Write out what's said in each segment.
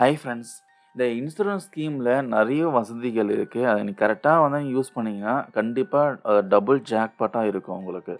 Hi friends இந்த insurance ஸ்கீமில் நிறைய வசதிகள் இருக்குது அதை நீ கரெக்டாக வந்து யூஸ் பண்ணிங்கன்னா கண்டிப்பாக டபுள் ஜாக்பாட்டாக இருக்கும் உங்களுக்கு.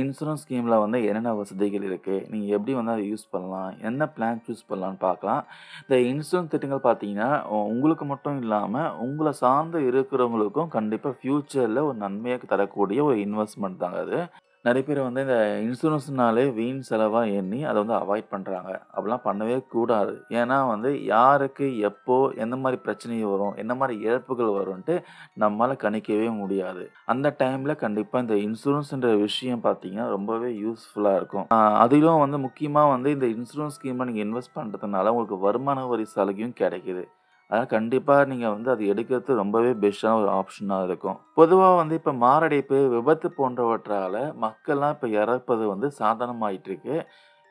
இன்சூரன்ஸ் ஸ்கீமில் வந்து என்னென்ன வசதிகள் இருக்குது நீங்கள் எப்படி வந்து அதை யூஸ் பண்ணலாம்? என்ன பிளான் சூஸ் பண்ணலான்னு பார்க்கலாம். இந்த இன்சூரன்ஸ் திட்டங்கள் பார்த்தீங்கன்னா உங்களுக்கு மட்டும் இல்லாமல் உங்களை சார்ந்து இருக்கிறவங்களுக்கும் கண்டிப்பாக ஃப்யூச்சரில் ஒரு நன்மையாக தரக்கூடிய ஒரு இன்வெஸ்ட்மெண்ட் தாங்க அது. நிறைய பேர் வந்து இந்த இன்சூரன்ஸ்னாலே வீண் செலவாக எண்ணி அதை வந்து அவாய்ட் பண்ணுறாங்க அப்படிலாம் பண்ணவே கூடாது. ஏன்னா வந்து யாருக்கு எப்போ எந்த மாதிரி பிரச்சனை வரும் என்ன மாதிரி இழப்புகள் வரும்ன்ட்டு நம்மளால் கணிக்கவே முடியாது. அந்த டைமில் கண்டிப்பாக இந்த இன்சூரன்ஸ்ன்ற விஷயம் பார்த்தீங்கன்னா ரொம்பவே யூஸ்ஃபுல்லாக இருக்கும். அதிலும் வந்து முக்கியமாக வந்து இந்த இன்சூரன்ஸ் ஸ்கீமை நீங்கள் இன்வெஸ்ட் பண்ணுறதுனால உங்களுக்கு வருமான வரி சலுகையும் கிடைக்குது. அதனால் கண்டிப்பாக நீங்கள் வந்து அது எடுக்கிறது ரொம்பவே பெஸ்ட்டான ஒரு ஆப்ஷனாக இருக்கும். பொதுவாக வந்து இப்போ மாரடைப்பு விபத்து போன்றவற்றால் மக்கள்லாம் இப்போ இறப்பது வந்து சாதாரணமாயிட்டு இருக்கு.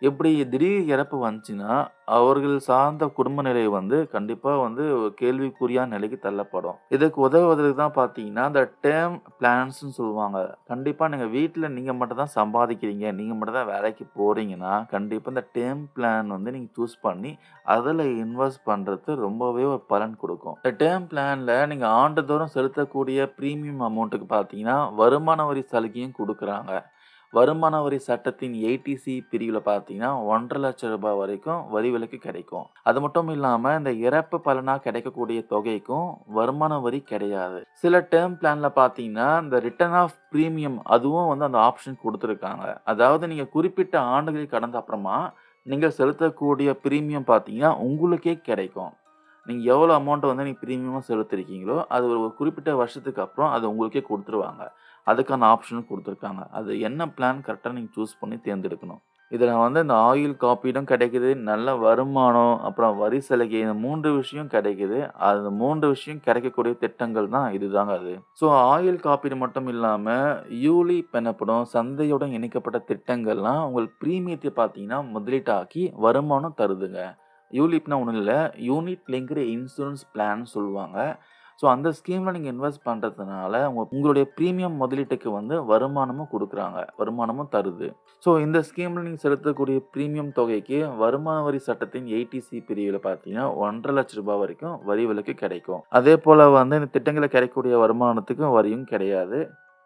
இப்படி திடீர் இறப்பு வந்துச்சுன்னா அவர்கள் சார்ந்த குடும்ப நிலை வந்து கண்டிப்பாக வந்து கேள்விக்குறியான நிலைக்கு தள்ளப்படும். இதுக்கு உதவுவதற்கு தான் பார்த்தீங்கன்னா இந்த டேர்ம் பிளான்ஸ்ன்னு சொல்லுவாங்க. கண்டிப்பாக நீங்கள் வீட்டில் நீங்கள் மட்டும் தான் சம்பாதிக்கிறீங்க. நீங்கள் மட்டும் தான் வேலைக்கு போகிறீங்கன்னா கண்டிப்பாக இந்த டேர்ம் பிளான் வந்து நீங்கள் சூஸ் பண்ணி அதில் இன்வெஸ்ட் பண்ணுறது ரொம்பவே ஒரு பலன் கொடுக்கும். இந்த டேர்ம் பிளானில் நீங்கள் ஆண்டுதோறும் செலுத்தக்கூடிய ப்ரீமியம் அமௌண்ட்டுக்கு பார்த்தீங்கன்னா வருமான வரி சலுகையும் கொடுக்குறாங்க. வருமான வரி சட்டத்தின் ஏடிசி பிரிவில் பார்த்தீங்கன்னா ஒன்றரை லட்சம் ரூபாய் வரைக்கும் வரி விலக்கு கிடைக்கும். அது மட்டும் இல்லாமல் இந்த இறப்பு பலனாக கிடைக்கக்கூடிய தொகைக்கும் வருமான வரி கிடையாது. சில டேர்ம் பிளானில் பார்த்தீங்கன்னா இந்த ரிட்டர்ன் ஆஃப் ப்ரீமியம் அதுவும் வந்து அந்த ஆப்ஷன் கொடுத்துருக்காங்க. அதாவது நீங்கள் குறிப்பிட்ட ஆண்டுகள் கடந்த அப்புறமா நீங்கள் செலுத்தக்கூடிய ப்ரீமியம் பார்த்தீங்கன்னா உங்களுக்கே கிடைக்கும். நீங்கள் எவ்வளோ அமௌண்ட்டை வந்து நீங்கள் ப்ரீமியமாக செலுத்திருக்கீங்களோ அது ஒரு குறிப்பிட்ட வருஷத்துக்கு அப்புறம் அது உங்களுக்கே கொடுத்துருவாங்க. அதுக்கான ஆப்ஷனும் கொடுத்துருக்காங்க. அது என்ன பிளான் கரெக்டாக நீங்கள் சூஸ் பண்ணி தேர்ந்தெடுக்கணும். இதில் வந்து இந்த ஆயில் காப்பீடும் கிடைக்குது நல்ல வருமானம் அப்புறம் வரி சலுகை இந்த மூன்று விஷயம் கிடைக்குது. அது மூன்று விஷயம் கிடைக்கக்கூடிய திட்டங்கள் தான் இதுதாங்க அது. ஸோ ஆயில் காப்பீடு மட்டும் இல்லாமல் யூலிப் எனப்படும் சந்தையுடன் இணைக்கப்பட்ட திட்டங்கள்லாம் உங்கள் ப்ரீமியத்தை பார்த்தீங்கன்னா முதலீட்டாக்கி வருமானம் தருதுங்க. யூலிப்னா ஒன்றும் இல்லை. யூனிட் லிங்க்டு இன்சூரன்ஸ் பிளான் சொல்லுவாங்க. ஸோ அந்த ஸ்கீமில் நீங்கள் இன்வெஸ்ட் பண்ணுறதுனால உங்களுடைய ப்ரீமியம் முதலீட்டுக்கு வந்து வருமானமும் கொடுக்குறாங்க. வருமானமும் தருது. ஸோ இந்த ஸ்கீமில் நீங்கள் செலுத்தக்கூடிய ப்ரீமியம் தொகைக்கு வருமான வரி சட்டத்தின் எயிட்டிசி பிரிவில் பார்த்தீங்கன்னா ஒன்றரை லட்ச ரூபாய் வரைக்கும் வரி விலக்கு கிடைக்கும். அதே போல் வந்து இந்த திட்டங்களில் கிடைக்கக்கூடிய வருமானத்துக்கும் வரியும் கிடையாது.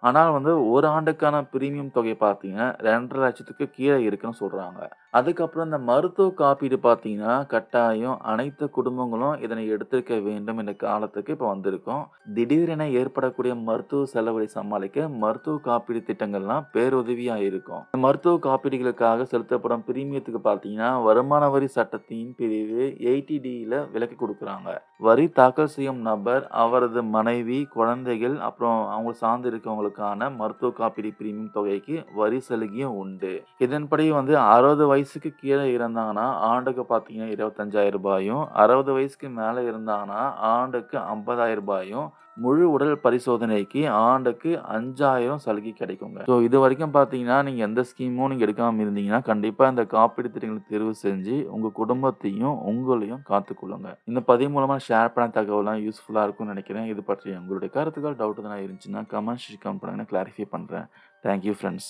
ஆனால் வந்து ஒரு ஆண்டுக்கான ப்ரீமியம் தொகை பார்த்தீங்கன்னா ரெண்டரை லட்சத்துக்கு கீழே இருக்குன்னு சொல்கிறாங்க அதுக்கப்புறம் இந்த மருத்துவ காப்பீடு பார்த்தீங்கன்னா கட்டாயம் அனைத்து குடும்பங்களும் இதனை எடுத்திருக்க வேண்டும் என்ற காலத்துக்கு இப்போ வந்திருக்கோம். திடீரென ஏற்படக்கூடிய மருத்துவ செலவுகளை சமாளிக்க மருத்துவ காப்பீடு திட்டங்கள்லாம் பேருதவியாக இருக்கும். இந்த மருத்துவ காப்பீடுகளுக்காக செலுத்தப்படும் பிரீமியத்துக்கு பார்த்தீங்கன்னா வருமான வரி சட்டத்தின் பிரிவு எயிட்டி டியில் விலக்கு கொடுக்குறாங்க. வரி தாக்கல் செய்யும் நபர் அவரது மனைவி குழந்தைகள் அப்புறம் அவங்க சார்ந்து இருக்கவங்களுக்கான மருத்துவ காப்பீடு பிரீமியம் தொகைக்கு வரி சலுகையும் உண்டு. இதன்படி வந்து அறுபது வயசுக்கு கீழே இருந்தாங்கன்னா ஆண்டுக்கு பார்த்தீங்கன்னா இருபத்தஞ்சாயிரம் ரூபாயும் அறுபது வயசுக்கு மேலே இருந்தாங்கன்னா ஆண்டுக்கு ஐம்பதாயிரம் ரூபாயும் முழு உடல் பரிசோதனைக்கு ஆண்டுக்கு அஞ்சாயிரம் சலுகை கிடைக்குங்க. ஸோ இது வரைக்கும் பார்த்தீங்கன்னா நீங்கள் எந்த ஸ்கீமும் நீங்கள் எடுக்காமல் இருந்தீங்கன்னா கண்டிப்பாக இந்த காப்பீடு திட்டங்களை தேர்வு செஞ்சு உங்கள் குடும்பத்தையும் உங்களையும் காத்துக்கொள்ளுங்க இந்த பதிவு மூலமாக ஷேர் பண்ண தகவலாம் யூஸ்ஃபுல்லாக இருக்கும்னு நினைக்கிறேன். இது பற்றி உங்களுடைய கருத்துக்கள் டவுட் எதனா இருந்துச்சுன்னா கமெண்ட் கமெண்ட் பண்ணுங்க. கிளாரிஃபை பண்ணுறேன் தேங்க்யூ ஃப்ரெண்ட்ஸ்